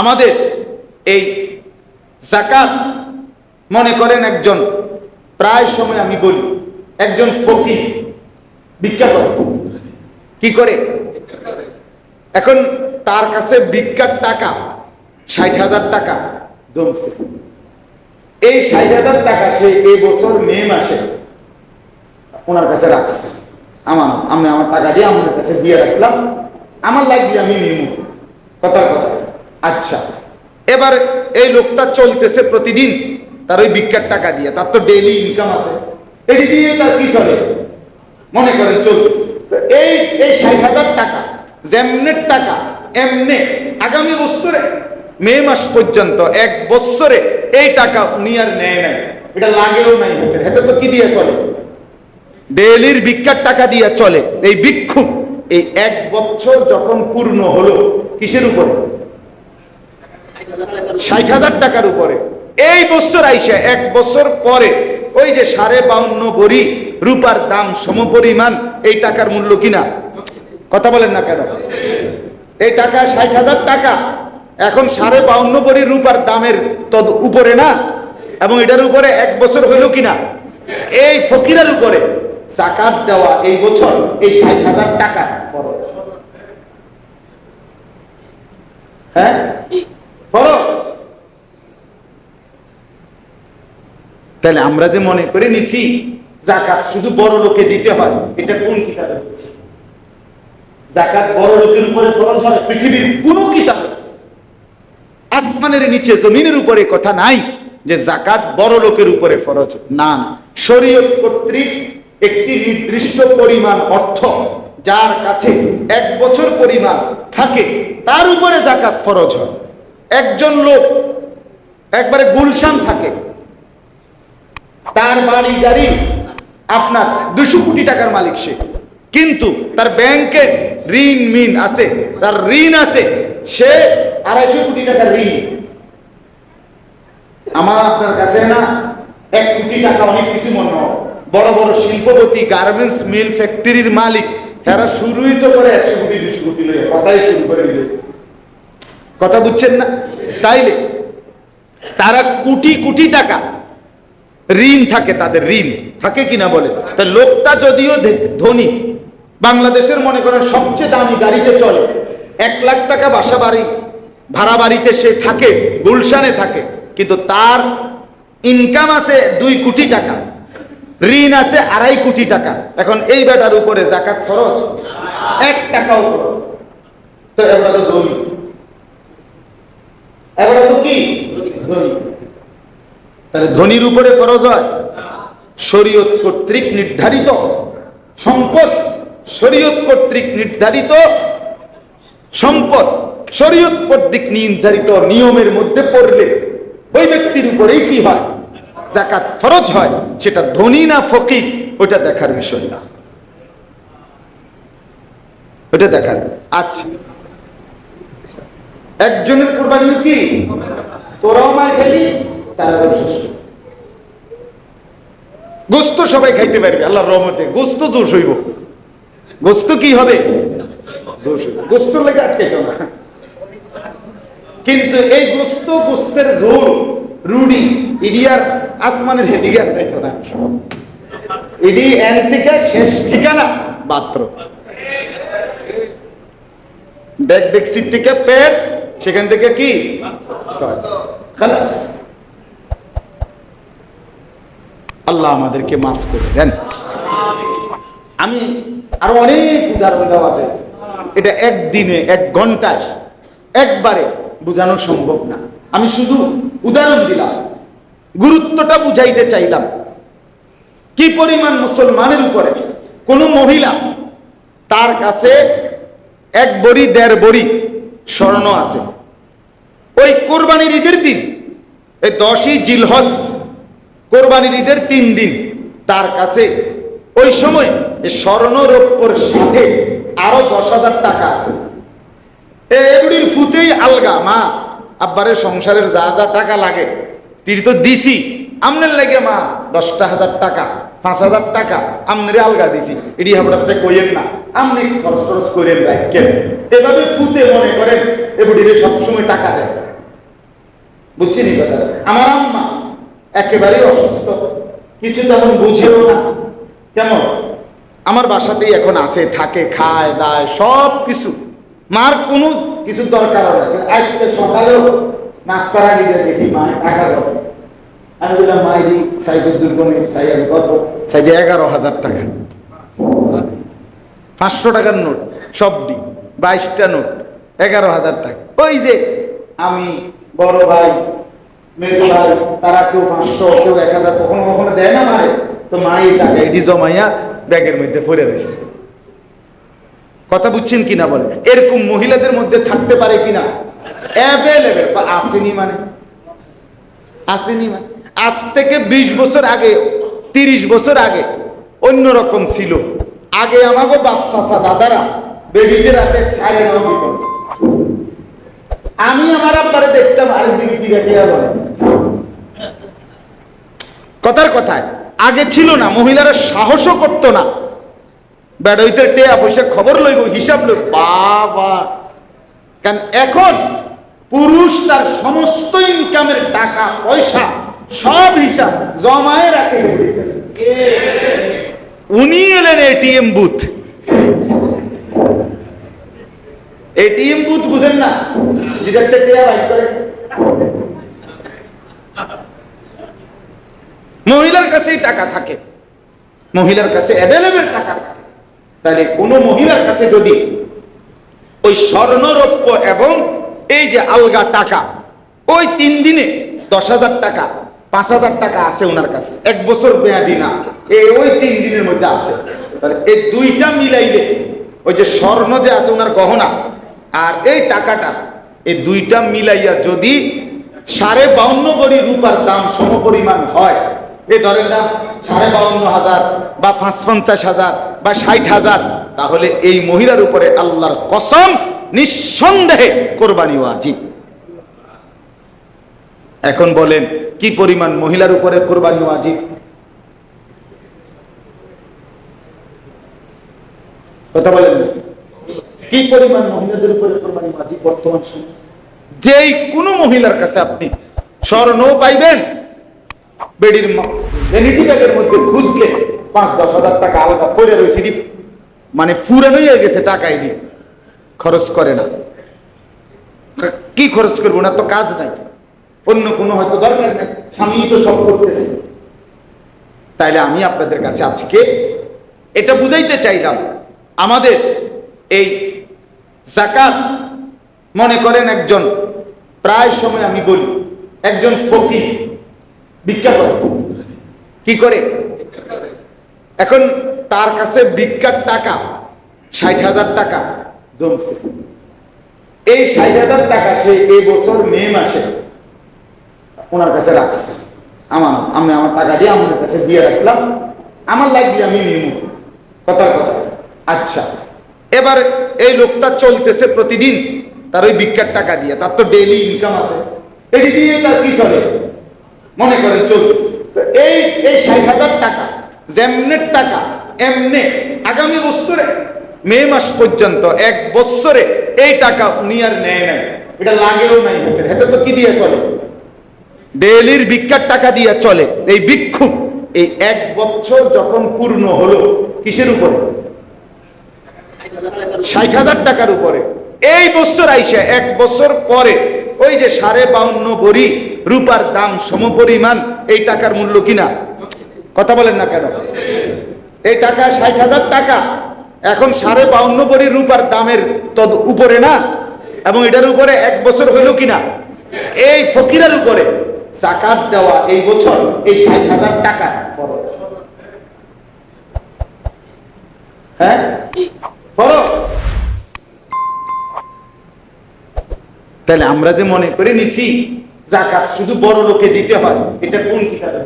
আমাদের এই জাকাত মনে করেন একজন, প্রায় সময় আমি বলি, একজন ভিক্ষা করে কি করে? এখন তার কাছে ভিক্ষার টাকা, ষাট হাজার টাকা জমছে। এই ষাট হাজার টাকা সে এই বছর মে মাসে ওনার কাছে রাখছে। আমার, আমি আমার টাকা দিয়ে আমার কাছে দিয়ে রাখলাম। আমার লাগবে আমি নিব কথার কথা আচ্ছা এবার এই লোকটা চলতেছে প্রতিদিন তার ওই ভিক্ষার টাকা দিয়ে, তার তো ডেইলি ইনকাম আছে। এটি দিয়ে তার কি চলে? মনে করেন চলতেছে। এই এই ষাট হাজার টাকা যেমনের টাকা, এমনে আগামী বছরে, মে মাস পর্যন্ত, এক বছরে এই টাকা উনি আর নেয় নাই। এটা লাগেও নাই হাতে। তো কি দিয়ে চলে? ডেলির ভিক্ষার টাকা দিয়ে চলে। এই ভিক্ষুক এই এক বছর যখন পূর্ণ হলো, কিসের উপরে? ষাট হাজার টাকার উপরে। এই বছর আইসা এক বছর পরে ওই যে সাড়ে বাউন্ন বড়ি রূপার দাম সমপরিমাণ এই টাকার মূল্য কিনা? কথা বলেন না কেন? এই টাকা ষাট হাজার টাকা, এখন সাড়ে বাউন্ন বড়ি রূপার দামের তদ উপরে না? এবং এটার উপরে এক বছর হইল কিনা? এই ফকিরের উপরে জাকাত দেওয়া এই বছর এই ষাট হাজার টাকা হ্যাঁ খরচ তাহলে আমরা যে মনে করে নিছি জাকাত শুধু বড় লোকে দিতে হয়, এটা কোন কিতাবে জাকাত বড় লোকের উপরে খরচ হয়, পৃথিবীর কোন কিতাবে। আসমানের নিচে, জমিনের উপরে কথা নাই যে জাকাত বড় লোকের উপরে ফরজ। না না। শরীয়ত কর্তৃক একটি নির্দিষ্ট পরিমাণ অর্থ যার কাছে এক বছর পরিমাণ থাকে, তার উপরে জাকাত ফরজ হয়। একজন লোক, একবারে গুলশান থাকে তার বাড়ি গাড়ি, আপনার দুশো কোটি টাকার মালিক সে। কিন্তু তার ব্যাংকের ঋণ মিন আছে, তার ঋণ আছে, সে আড়াইশো কোটি টাকার ঋণ। আমার আপনার কাছে না, এক কোটি টাকা অনেক কিছু মনে হয়। বড় বড় শিল্পপতি গার্মেন্টস মিল ফ্যাক্টরির মালিক তারা শুরুই তো করে একশো কোটি, দুশো কোটি লইয়া, কথাই শুরু করে দিল। কথা বুঝছেন না? তাইলে তারা কোটি কোটি টাকা ঋণ থাকে তাদের ঋণ। থাকে কিনা বলে? তা লোকটা যদিও ধনী, বাংলাদেশের মনে করেন সবচেয়ে দামি গাড়িতে চলে। এক লাখ টাকা বাসা বাড়ি, ভাড়া বাড়িতে সে থাকে, গুলশানে থাকে। কিন্তু তার ইনকাম আছে দুই কোটি টাকা, ঋণ আছে আড়াই কোটি টাকা। এখন এই বেটার উপরে জাকাত খরচ? এক খরচ তো এবার তো ধনী। এবার তো কি? ধনী। তাহলে ধনির উপরে ফরজ হয়। শরীয়ত কর্তৃক নির্ধারিত। সম্পদ শরীয়ত কর্তৃক নির্ধারিত। সম্পদ শরীয়ত কর্তৃক নির্ধারিত নিয়মের মধ্যে পড়লে ওই ব্যক্তির উপরেই কি হয়? জাকাত ফরজ হয়, সেটা ধনী না ফকির, ওটা দেখার বিষয় না। ওটা দেখার। আচ্ছা। একজনের কোরবানি কি? তোরাও মার খালি? তারাও শেষ সবাই খাইতে পারবে, আল্লাহর রহমতে। জোশ হইব। কি হবে? জোশ হইব। লেগে না। কিন্তু এই ঝোল রুডি ইডিয়ার আসমানের হেদিকে আর না। ইডি শেষ ঠিকানা মাত্র দেখ দেখছির থেকে পেট, সেখান থেকে কি? খালাস। আল্লাহ আমাদেরকে মাফ করে দেন। আমি আরও অনেক উদাহরণ দেওয়া আছে। এটা একদিনে এক ঘন্টায় একবারে বোঝানো সম্ভব না। আমি শুধু উদাহরণ দিলাম, গুরুত্বটা বুঝাইতে চাইলাম। কি পরিমাণ মুসলমানের উপরে কোন মহিলা তার কাছে এক বড়ি, দেড় বড়ি স্বর্ণ আছে? ওই কোরবানির ঈদের দিন, এই দশই জিলহজ কোরবানির ঈদের তিন দিন। তার কাছে ওই সময় স্বর্ণ রৌপ্যর সাথে আরও দশ হাজার টাকা আছে। এগুলির ফুতেই আলগা, মা। আব্বারের সংসারের যা যা টাকা লাগে তিনি তো দিছি। আমনের লাগে, মা, দশটা হাজার টাকা, পাঁচ হাজার টাকা আমনে আলগা দিছি। এটি আপনার কইেন না। আমনি খরচ খরচ করেন রাখেন এভাবে ফুতে মনে করেন এগুলিরে সবসময় টাকা দেয়। বুঝছেন এই আমার আম্মা একেবারেই অসুস্থ। কিছু তেমন বুঝেও না। কেমন? আমার বাসাতেই এখন আছে, থাকে, খায়, দায় সব কিছু মার কোনো কিছু দরকার হয় না। আজকে সকালেও নাস্তার আগে দেখি মা টাকা দুর্গমে তাই আমি কত? এগারো হাজার টাকা। পাঁচশো টাকার নোট সবটি বাইশটা নোট, এগারো হাজার টাকা। ওই যে আমি বড় ভাই কথা বুঝছেন কিনা এরকম মহিলাদের মধ্যে থাকতে পারে কিনা? আসেনি মানে? আসেনি মানে? আজ থেকে বিশ বছর আগে, তিরিশ বছর আগে অন্যরকম ছিল। আগে আমাকে বাচ্চা দাদারা বেবিদের হাতে সাড়ে নয় আমি আমার আব্বারে দেখতাম, আরে দিকে দিকে টিয়া বলে কথার কথায়। আগে ছিল না, মহিলারা সাহসও করতো না। বেড়াইতে টেয়া পয়সা খবর লইব, হিসাব লইব। বাবা! কেন এখন পুরুষ তার সমস্ত ইনকামের টাকা, পয়সা, সব হিসাব জমায়ে রাখে। উনি এলেন এটিএম বুথ। এটিএম বুথ বুঝেন না যেটাতে টেয়া বাইক করে মহিলার কাছেই টাকা থাকে। মহিলার কাছে অ্যাভেলেবেল টাকা থাকে। তাহলে কোনো মহিলার কাছে যদি ওই স্বর্ণরৌপ্য এবং এই যে আলগা টাকা, ওই তিন দিনে দশ হাজার টাকা, পাঁচ হাজার টাকা আছে ওনার কাছে। এক বছর মেয়াদি না। এই ওই তিন দিনের মধ্যে আছে। তাহলে এই দুইটা মিলাইলে ওই যে স্বর্ণ যে আছে ওনার গহনা আর এই টাকাটা, এই দুইটা মিলাইয়া যদি সাড়ে বাউন্ন কোটি রূপার দাম সমপরিমাণ হয় এই ধরেন না, সাড়ে বাউন্ন হাজার বা পাঁচ পঞ্চাশ হাজার বা ষাট হাজার, তাহলে এই মহিলার উপরে আল্লাহর কসম নিঃসন্দেহে কোরবানি ওয়াজিব। এখন বলেন, কি পরিমাণ মহিলার উপরে কোরবানি ওয়াজিব? কথা বলেন কি পরিমাণ মহিলাদের উপরে কোরবানি ওয়াজিব বর্তমান সময়? যেই কোনো মহিলার কাছে আপনি স্বর্ণ পাইবেন বেডির ভ্যানিটি ব্যাগের মধ্যে খুঁজলে পাঁচ, দশ হাজার টাকা আলাদা পড়ে রয়েছে। মানে ফুরানো হয়ে গেছে টাকাই নিয়ে খরচ করে না। কি খরচ করব না? তো কাজ নাই। অন্য কোনো হয়তো দরকার নেই। স্বামী তো সব করতেছে। তাইলে আমি আপনাদের কাছে আজকে এটা বুঝাইতে চাইলাম। আমাদের এই জাকাত মনে করেন একজন প্রায় সময় আমি বলি, একজন ফকির ভিক্ষা করে কি করে? এখন তার কাছে ভিক্ষার টাকা, ষাট হাজার টাকা জমছে। এই ষাট হাজার টাকা সে এই বছর মে মাসে ওনার কাছে রাখছে। আমার, আমি আমার টাকা দিয়ে আমার কাছে দিয়ে রাখলাম। আমার লাগবে আমি নিব কথার কথা। আচ্ছা এবার এই লোকটা চলতেছে প্রতিদিন তার ওই ভিক্ষার টাকা দিয়ে। তার তো ডেইলি ইনকাম আছে। এটি দিয়ে তার কি চলে? মনে তো এই এই ষাট হাজার টাকা যেমনের টাকা, এমনে আগামী বছরে, মে মাস পর্যন্ত, এক বছরে এই টাকা উনি আর নেয় নাই। এটা লাগেও নাই হাতে তো কি দিয়ে চলে? ডেলির টাকা দিয়ে চলে। এই এই এক বছর যখন পূর্ণ হলো, কিসের উপরে? ষাট হাজার টাকার উপরে। এই বছর আইসা, এক বছর পরে ওই যে সাড়ে বাউন্ন বড়ি রূপার দাম সমপরিমাণ, এই টাকার মূল্য কিনা? কথা বলেন না কেন? এই টাকা ষাট হাজার টাকা। এখন সাড়ে বাউন্ন বড়ি রূপার দামের তদ উপরে না? এবং এটার উপরে এক বছর হইল কিনা? এই ফকিরের উপরে। জাকাত দেওয়া এই বছর এই ষাট হাজার টাকা। হ্যাঁ? খরচ। তাহলে আমরা যে মনে করে নিছি জাকাত শুধু বড় লোকে দিতে হয়, এটা কোন কিতাবে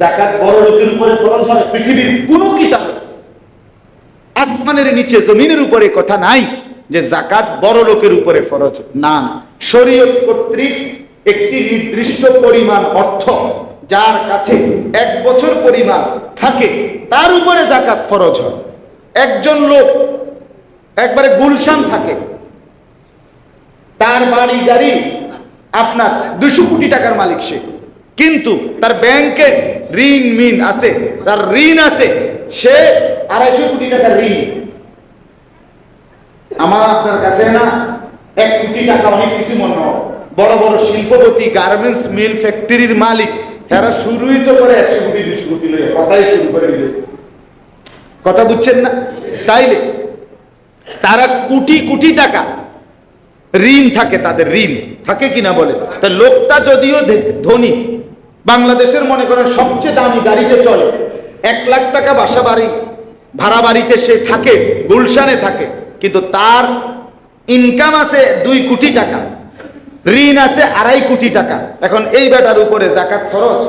জাকাত বড় লোকের উপরে ফরজ হয়, পৃথিবীর কোন কিতাবে। আসমানের নিচে, জমিনের উপরে কথা নাই যে জাকাত বড় লোকের উপরে ফরজ। না শরীয়ত কর্তৃক একটি নির্দিষ্ট পরিমাণ অর্থ যার কাছে এক বছর পরিমাণ থাকে, তার উপরে জাকাত ফরজ হয়। একজন লোক, একবারে গুলশান থাকে তার বাড়ি গাড়ি আপনার দুশো কোটি টাকার মালিক সে। কিন্তু তার ব্যাংকে ঋণ মিন আছে, তার ঋণ আছে, সে আড়াইশো কোটি টাকার ঋণ। আমার আপনার কাছে না, এক কোটি টাকা অনেক কিছু মনে হয়। বড় বড় শিল্পপতি গার্মেন্টস মিল ফ্যাক্টরির মালিক, এরা শুরুই তো করে একশো কোটি, দুশো কোটি কথাই শুরু করে দিল। কথা বুঝছেন না? তাইলে, তারা কোটি কোটি টাকা ঋণ থাকে, তাদের ঋণ থাকে কিনা বলে? তা লোকটা যদিও ধনী, বাংলাদেশের মনে করেন সবচেয়ে দামি গাড়িতে চলে। এক লাখ টাকা বাসা বাড়ি, ভাড়া বাড়িতে সে থাকে, গুলশানে থাকে, কিন্তু তার ইনকাম আছে দুই কোটি টাকা, ঋণ আছে আড়াই কোটি টাকা। এখন এই বেটার উপরে জাকাত খরচ?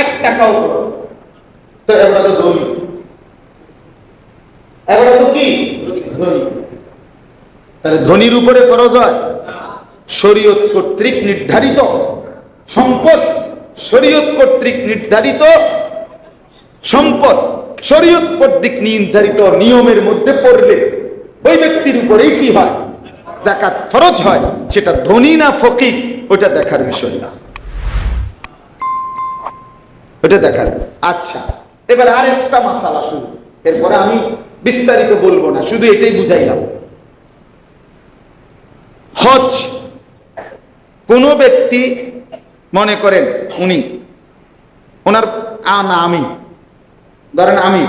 এক টাকাও তো এবার তো ধনী। এবার তো কি? ধনী। তাহলে ধনির উপরে ফরজ হয়। শরীয়ত কর্তৃক নির্ধারিত। সম্পদ শরীয়ত কর্তৃক নির্ধারিত। সম্পদ শরীয়ত কর্তৃক নির্ধারিত নিয়মের মধ্যে পড়লে ওই ব্যক্তির উপরেই কি হয়? জাকাত ফরজ হয়। সেটা ধনী না ফকির, ওটা দেখার বিষয় না। ওটা দেখার। আচ্ছা এবার আরেকটা মাসালা শুরু এরপরে আমি বিস্তারিত বলব না, শুধু এটাই বুঝাইলাম। হজ, কোন ব্যক্তি মনে করেন উনি, ওনার না আমি, ধরেন আমি,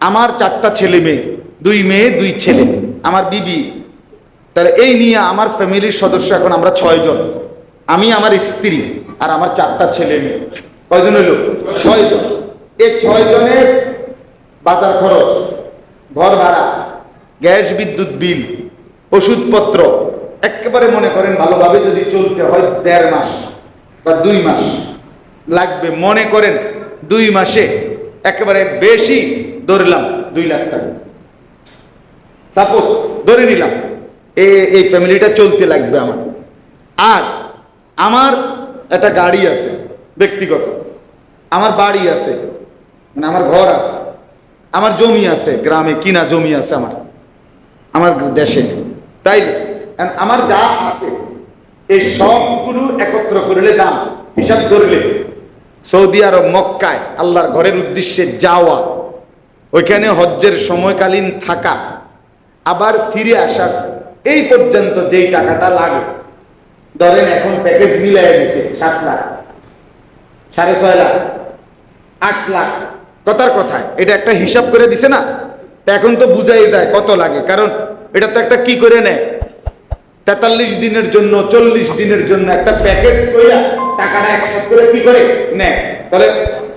আমার চারটা ছেলে মেয়ে, দুই মেয়ে, দুই ছেলে, আমার বিবি, তাহলে এই নিয়ে আমার ফ্যামিলির সদস্য এখন আমরা ছয় জন, আমি আমার স্ত্রী আর আমার চারটা ছেলে মেয়ে, কয়জন হইল? ছয় জন। এই ছয় জনের বাজার খরচ, ঘর ভাড়া, গ্যাস, বিদ্যুৎ বিল, ওষুধপত্র একেবারে মনে করেন ভালোভাবে যদি চলতে হয় দেড় মাস বা দুই মাস। লাগবে মনে করেন দুই মাসে একেবারে বেশি ধরলাম দুই লাখ টাকা। সাপোজ ধরে নিলাম এই ফ্যামিলিটা চলতে লাগবে আমার। আর আমার একটা গাড়ি আছে, ব্যক্তিগত। আমার বাড়ি আছে মানে আমার ঘর আছে। আমার জমি আছে, গ্রামে কিনা জমি আছে আমার আমার দেশে। তাই আমার যা আছে, এই সবগুলো একত্র করলে দাম, হিসাব করলে। সৌদি আরব, মক্কায় আল্লাহর ঘরের উদ্দেশ্যে যাওয়া, ওইখানে হজ্জের সময়কালীন থাকা, আবার ফিরে আসা, এই পর্যন্ত যেই টাকাটা লাগে। ধরেন এখন প্যাকেজ মিলাই দিছে, সাত লাখ, সাড়ে ছয় লাখ, আট লাখ। কথার কথায় এটা একটা হিসাব করে দিছে না? এখন তো বুঝাই যায় কত লাগে, কারণ এটা তো একটা কি করে নেয়? তেতাল্লিশ দিনের জন্য, চল্লিশ দিনের জন্য একটা প্যাকেজ কইরা টাকাটা একসাথ করে কি করে? নেয় তাহলে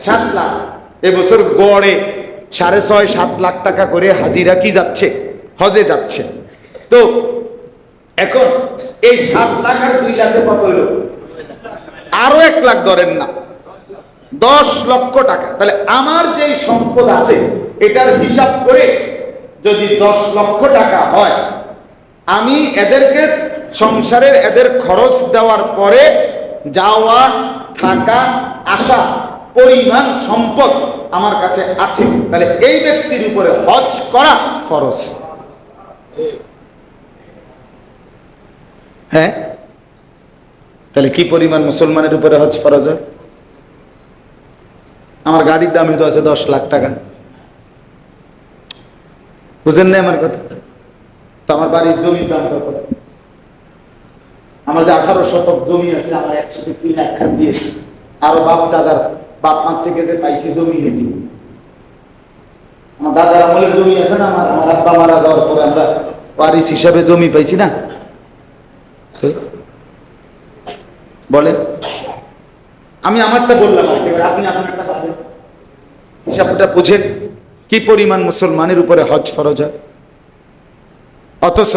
সাত লাখ। এবছর গড়ে সাড়ে ছয়, সাত লাখ টাকা করে হাজিরা কি যাচ্ছে? হজে যাচ্ছে। তো এখন এই সাত লাখ আর দুই লাখে কত হলো আরও এক লাখ ধরেন না। দশ লক্ষ টাকা। তাহলে আমার যেই সম্পদ আছে, এটার হিসাব করে যদি দশ লক্ষ টাকা হয় আমি এদেরকে সংসারের এদের খরচ দেওয়ার পরে যাওয়া, থাকা, আসা, পরিমাণ, সম্পদ আমার কাছে আছে। তাহলে এই ব্যক্তির উপরে হজ করা ফরজ। হ্যাঁ? তাহলে কি পরিমাণ মুসলমানের উপরে হজ ফরজ হয়? আমার গাড়ির দামই তো আছে দশ লাখ টাকা। বুঝেন না আমার কথা? আমার বাড়ির জমির দাম কত আমার যে আঠারো শতক জমি আছে, আমার একসাথে তিন লাখ খান দিয়ে আরও বাপ দাদার, বাপ মার থেকে যে পাইছি জমি হেঁটে আমার দাদার জমি আছে না আমার? আমার আব্বা মারা যাওয়ার পরে আমরা হিসাবে জমি পাইছি না। বলেন, আমি আমারটা বললাম আপনি আপনারটা পাবেন। হিসাবটা বুঝেন, কি পরিমাণ মুসলমানের উপরে হজ ফরজ হয়? অথচ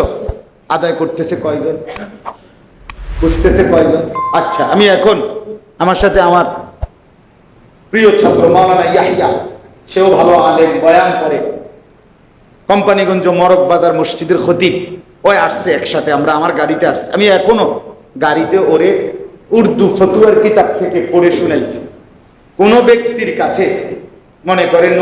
আদায় করতেছে কয়জন? বুঝতেছে কয়জন? আচ্ছা আমি এখন আমার সাথে আমার প্রিয় ছাত্র মাওলানা ইয়াহিয়া, সেও ভালো আলেম, বয়ান করে। কোম্পানিগঞ্জ মরক বাজার মসজিদের খতিব ওই আসছে একসাথে, আমরা আমার গাড়িতে আসছি। আমি এখনও গাড়িতে ওরে উর্দু ফতুয়ার কিতাব থেকে পড়ে শুনাইছি। কোনো ব্যক্তির কাছে মনে করেন